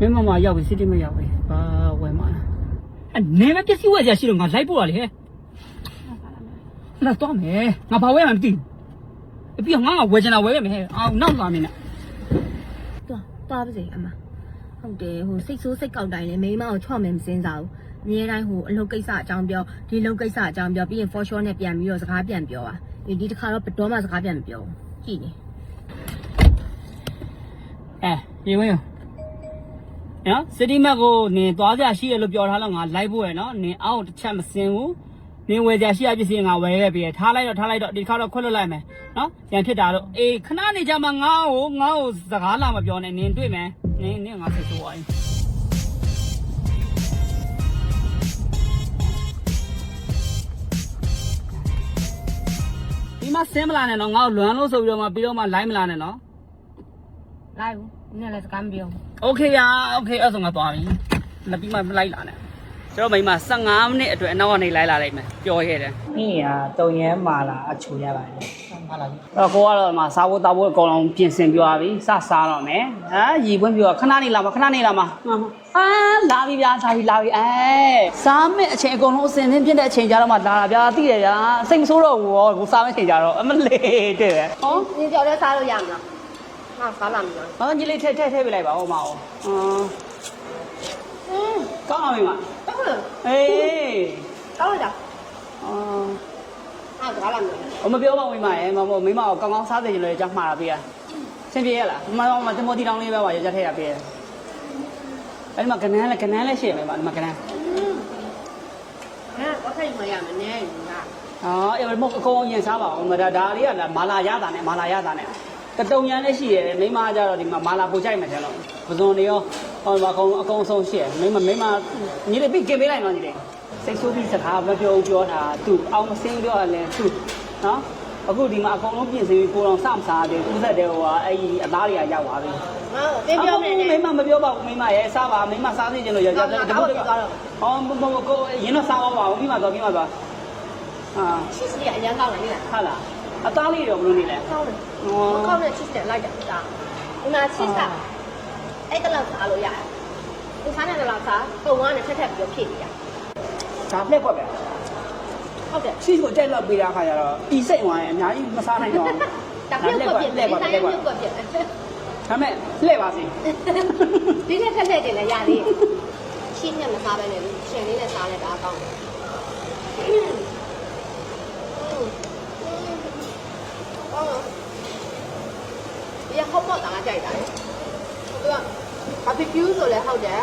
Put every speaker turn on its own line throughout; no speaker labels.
မင်းမမရောက်ပြီစစ်တိမရောက်ပြီဘာဝယ်မှာလဲအနေမပစ္စည်းဝယ်ကြရှိတော့ငါလိုက်ပို့ရလေဟဲ့လာတော့မယ်ငါဘာဝယ်မှမသိဘူးအပြည့်ငါငါဝယ်ချင်တာဝယ်ရမယ်ဟဲ့အောင်နောက်လာမင်းနဲ့
သွားသွားပါစေအမဟုတ်တယ်ဟိုစိတ်ဆိုးစိတ်ကောက်တိုင်းလေမိန်းမကိုချော့မယ်မစင်းစားဘူးအများတိုင်းဟိုအလုပ်ကိစ္စအကြောင်းပြောဒီလုပ်ကိစ္စအကြောင်းပြောပြီးရင် for sure နဲ့ပြန်ပြီးတော့စကားပြန်ပြောပါဒီဒီတစ်ခါတော့ဘယ်တော့မှစကားပြန်မပြောဘူးကြည့်နေ
အဲရေဝင်း နော်စစ်တိမတ်ကိုနင်သွားကြရှိတယ်လို့ပြောထားလို့ငါလိုက်ဖို့ရနော်နင်အောက်တစ်ချက်မစင်ဘူးနင်ဝယ်ကြရှိရပစ္စည်းငါဝယ်ခဲ့ပြီထားလိုက်တော့ထားလိုက်တော့ဒီခါတော့ခွတ်လွတ်လိုက်မယ်နော်ပြန်ဖြစ်တာလို့အေးခဏနေကြမှာငါ့ကိုငါ့ကိုစကားလာမပြောနဲ့နင်တွေ့မယ်နင်နင်ငါစိတ်ဆိုးသွားပြီဒီမှာဆင်းမလာနဲ့နော်ငါ့ကိုလွမ်းလို့ဆိုပြီးတော့မှပြီးတော့မှလိုင်းမလာနဲ့နော်
လိုက်ဘူးနင်လည်းစကားမပြော
โอเคရာโอเคအဲ့ဆိုငါသွားပြီမပြီးမှမလိုက်လာနဲ့ကျွန်တော်မိမ15မိနစ်အတွက်အနောက်ကနေလိုက်လာလိုက်မယ်ပြောခဲ့တယ်
นี่อ่ะတုံရမ်းမာလာအချိုရပါတယ်မာလာပြီ
အဲ့တော့ကိုကတော့မှစားဖို့တောက်ဖို့အကုန်လုံးပြင်ဆင်ပြသွားပြီစစားတော့မယ်ဟမ်ရီပွင့်ပြောခဏနေလာမခဏနေလာမအာလာပြီဗျာလာပြီလာပြီအဲစားမဲ့အချိန်အကုန်လုံးအစင်သင်းဖြစ်တဲ့အချိန်ကြတော့မှလာတာဗျာသိတယ်ဗျာစိတ်မဆိုးတော့ဘူးရောကိုစားမဲ့ချိန်ကြတော့အမလေးတဲ့ဟော
နင်ကြောက်လဲစားလို့ရမလား ငါစားလာမလား။
ဘာကြီးလေးထည့်ထည့်ထည့်ပေးလိုက်ပါဦးမအောင်။အင်း။အင်းကောင်းပါပြီမ
ဟုတ်လား။
အေး
ကောင်းလား။
အော်
ငါစကားလာမလား။
အမပြောပါဦးမရဲ့မမမိမကိုကောင်းကောင်းစားစေချင်လို့ကြောက်မှားတာပေးရ။ဆင်ပြေရလား။မမမတမောတီတောင်းလေးပဲပါရကြထည့်ရပေးရ။အဲ့ဒီမှာကနန်းလဲကနန်းလဲရှိရမယ်ပါဒီမှာကနန်း
ငါတော့ထိုင်မရမနဲ့ငါ။
အော်အဲ့မအကုန်ရင်စားပါအောင်မဒါဒါလေးကလာမာလာရတာနဲ့မာလာရတာနဲ့ တတုံရန်လည်းရှိရတယ်မိမကြတော့ဒီမှာမာလာပူကြိုက်မယ်တယ်လို့ပဇွန်တွေရောဟောမှာအကုန်အကုန်ဆုံးရှိရမိမမိမညီလေးပြီးกินပေးလိုက်တော့ညီလေးစိတ်ဆိုးပြီးစကားမပြောဘူးပြောတာသူအောင်မစင်းပြောရလဲသူနော်အခုဒီမှာအကုန်လုံးပြင်ဆင်ပြီးကိုတော်စမစားတယ်ဥသက်တယ်ဟိုကအဲ့ဒီအသားတွေကရောက်သွားပြီ
ငါတင်ပြောနေတယ်
မိမမပြောပါဘူးမိမရဲ့စားပါမိမစားသေးချင်လို့ရကြတယ်ဟောမမကိုရင်းတော့စားပါဦးပြီးမှတော့ပြီးမှတော့ဟာ
ချစ်စီအရန်ကောင်းတယ်လား
ဟာလား အသားလေးတော့ဘယ်လိုနေလဲ
ကောင်းတယ်
ဟော
ကောင်းတဲ့ချစ်စီလိုက်တာဒါဒီမှာချစ်စာအဲ့တလောက်စားလို့ရတယ်ဒီစားတဲ့လောက်စားပုံကနဲ့ထက်ထက်ပြီးဖြည့်နေရ
ဒါလက်ကွက်ပဲ
ဟုတ်တယ်
ချီကိုတက်လောက်ပေးတာခါကျတော့ဤစိတ်ဝင်အများကြီးမစားနိုင်တော့
ဒါပြုတ်ကွက်ပြတယ်ဒီဆိုင်ပြုတ်ကွက်ပြတယ်
ဒါမဲ့လှည့်ပါစေ
ဒီနဲ့ထက်ထက်တင်လည်းရသေးတယ်ရှင်းနဲ့မစားပဲနဲ့ရှင်လေးနဲ့စားလဲဒါကောင်းတယ် ဒီဟော့ပေါ့တာကြိုက်တာလေသူကဘာဘီကျူးဆိုလဲဟုတ်တယ်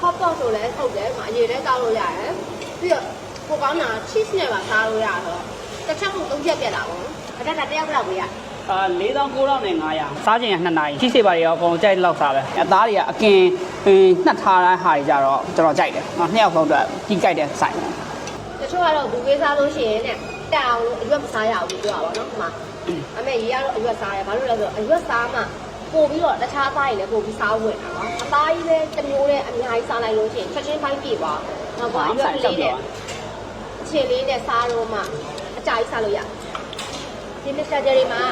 ဟော့ပေါ့ဆိုလဲဟုတ်တယ်အရေးလည်းတောက်လို့ရတယ်ပြီးတော့ကိုကောင်းတာ cheese နဲ့ပါစားလို့ရတော့တစ်ချက်ကိုသုံးချက်ပြက်လာပေါ့အတက်တာတယောက်တော့ပေးရ
အာ4900နဲ့900စားခြင်းက2နာရီကြီးစိတ်ပါတွေရောအကုန်ကြိုက်လောက်စားပဲအသားတွေကအကင်အင်းနှက်ထားတဲ့ဟာတွေကြတော့တော်တော်ကြိုက်တယ်နော်နှစ်ယောက်ဆုံးတော့ကြီးကြိုက်တဲ့ဆိုင်
တချို့ကတော့ဘူးပေးစားလို့ရှိရင်တဲ့တက်အောင်လို့အရွက်မစားရဘူးပြောတာပေါ့နော်ဒီမှာ အမေရေကတော့အရွက်စားတယ်ဘာလို့လဲဆိုတော့အရွက်စားမှပို့ပြီးတော့တခြားသားတွေလည်းပို့ပြီးစားဝင်တာနော်အသားကြီးလည်းတစ်မျိုးနဲ့အများကြီးစားလိုက်လို့ရှိရင်ချက်ချင်းပိုင်းပြေသွားတော့ကအရွက်ကလေးနဲ့ခြေလေးနဲ့စားတော့မှအကြာကြီးစားလို့ရဒီမစ္စတာဂျယ်ရီမှာ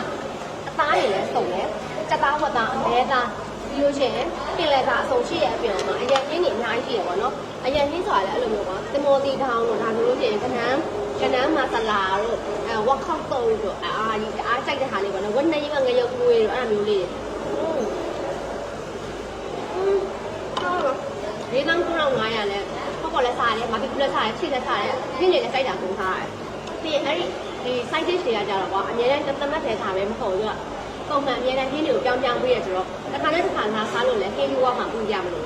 အသားတွေလည်းစုံတယ်စက်သားဝတ်သားအမဲသားပြီးလို့ရှိရင်ပြင်လက်သားအစုံရှိရဲ့အပြင်မှာအရင်ရင်းနေအများကြီးရှိရပါတော့အရင်ရင်းဆိုတာလည်းအဲ့လိုမျိုးပါတမောတီထောင်းတို့ဒါမျိုးလို့ရှိရင်ကနန်း ကနန်းမဆလာတို့အဲဝက်ခောက်တုံးတို့အာကြီးအားကြိုက်တဲ့ဟာလေးပေါ့နော်ဝက်နေရငရုပ်တွေတို့အဲ့လိုမျိုးလေးဒီနန်း9500လဲပေါ့ပေါ့လဲစားတယ်မာဘီကူလဲစားတယ်ချစ်လဲစားတယ်ပြင်းနေလဲစိုက်တာကုန်စားတယ်ပြီးရင်အဲ့ဒီဒီ site dish တွေကကြတော့ကွာအများနဲ့သမတ်ထဲထားပဲမဟုတ်ဘူးကပုံမှန်အများနဲ့ပြင်းတွေကိုပြောင်းပြောင်းပေးရဆိုတော့တစ်ခါနဲ့တစ်ခါလာစားလို့လဲဟင်းယူဝါမှပူကြမလို့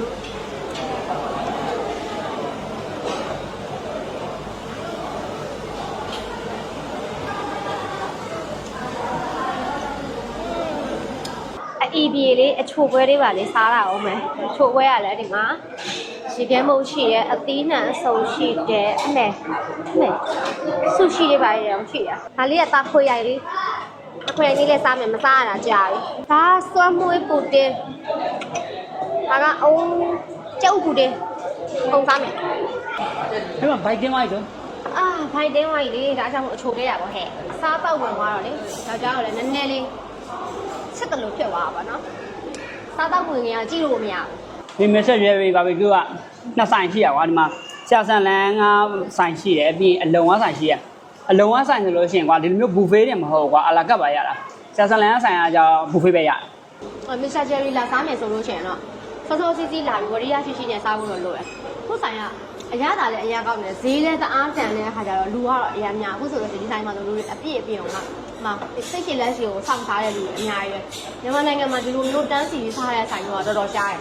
အီပြေလေးအချိုပွဲလေးပါလေးစားရအောင်မယ်အချိုပွဲရလဲဒီမှာရေခဲမုတ်ရှိရဲ့အသီးနှံအစုံရှိတယ်အမေအမေဆူရှိလေးပါရအောင်ရှိရဒါလေးကသားခွေရိုက်လေးအခွေရိုက်လေးလည်းစားမယ်မစားရတာကြာပြီဒါစွမ်းမွေးပူတင်ဒါကအုံးကျုပ်ပူတင်ပုံစားမယ်
အဲ့မှာဘိုက်ကင်းဝိုင်းဆို
အာဖိုင်တင်းဝိုင်းလေးဒါကြောင့်မို့အချိုခဲ့ရပါဟဲ့အစားပေါက်ဝင်သွားတော့လေယောက်ျားကလည်းနည်းနည်းလေး စစ်တယ်လို့ဖြစ်သွားတာပါနော်စားတော့ဝင်ကြီးကကြည့်လို့မရဘူး
ဒီမက်ဆက်ရဲရီဘာဘီကျူကနှစ်ဆိုင်ရှိရကွာဒီမှာဆရာဆန်လန်းကဆိုင်ရှိတယ်ပြီးရင်အလုံဝဆိုင်ရှိရအလုံဝဆိုင်ဆိုလို့ရှိရင်ကွာဒီလိုမျိုးဘူဖေးတွေမဟုတ်ကွာအလာကပ်ပါရတာဆရာဆန်လန်းဆိုင်ကကြောင့်ဘူဖေးပဲရတယ်
အမစ္စတာဂျယ်ရီလာစားမယ်ဆိုလို့ရှိရင်တော့စောစောစီးစီးလာပြီးဝရိယရှိရှိနဲ့စားဖို့တော့လိုတယ်ခုဆိုင်ကအရသာလည်းအရကောက်နေဈေးလည်းတအားတန်တဲ့အခါကျတော့လူကတော့အရများအခုဆိုတော့ဒီဆိုင်မှာဆိုလူတွေအပြည့်အပြည့်အောင်က မစိတ်ရှိလက်စီကိုစောင့်ထားတဲ့လူတွေအများကြီးပဲမြန်မာနိုင်ငံမှာဒီလိုမျိုးတန်းစီပြီးစားတဲ့ဆိုင်တော့တော်တော်ရှားတယ်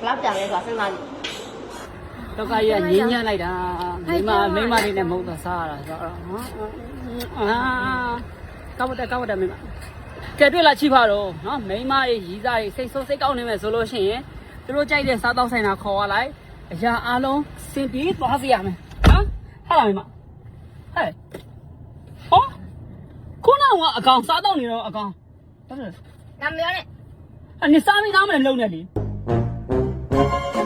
ဘယ်လောက်တန်လဲဆိုတာစဉ်းစားကြည့်
တော့ကကြီးကငင်းညမ်းလိုက်တာမိမမိမလေးနဲ့မဟုတ်တော့စားရတာဆိုတော့ဟာအာကောက်တက်ကောက်တက်မိမကဲတွေ့လာချိဖတော့နော်မိမတွေရီးစားတွေစိတ်ဆိုးစိတ်ကောက်နေမယ်ဆိုလို့ရှိရင်သူတို့ကြိုက်တဲ့စားတော့ဆိုင်တာခေါ်ရလိုက်အရာအလုံးစင်ပြေးသွားစီရမယ်နော်ဟာလာမိမဟဲ့ဟော တော့ကအကောင်စားတော့နေတော့အကောင်တော်တယ်။
ဒါမပြောနဲ့။
အနေစားမိသားမလဲလုံနေလေ။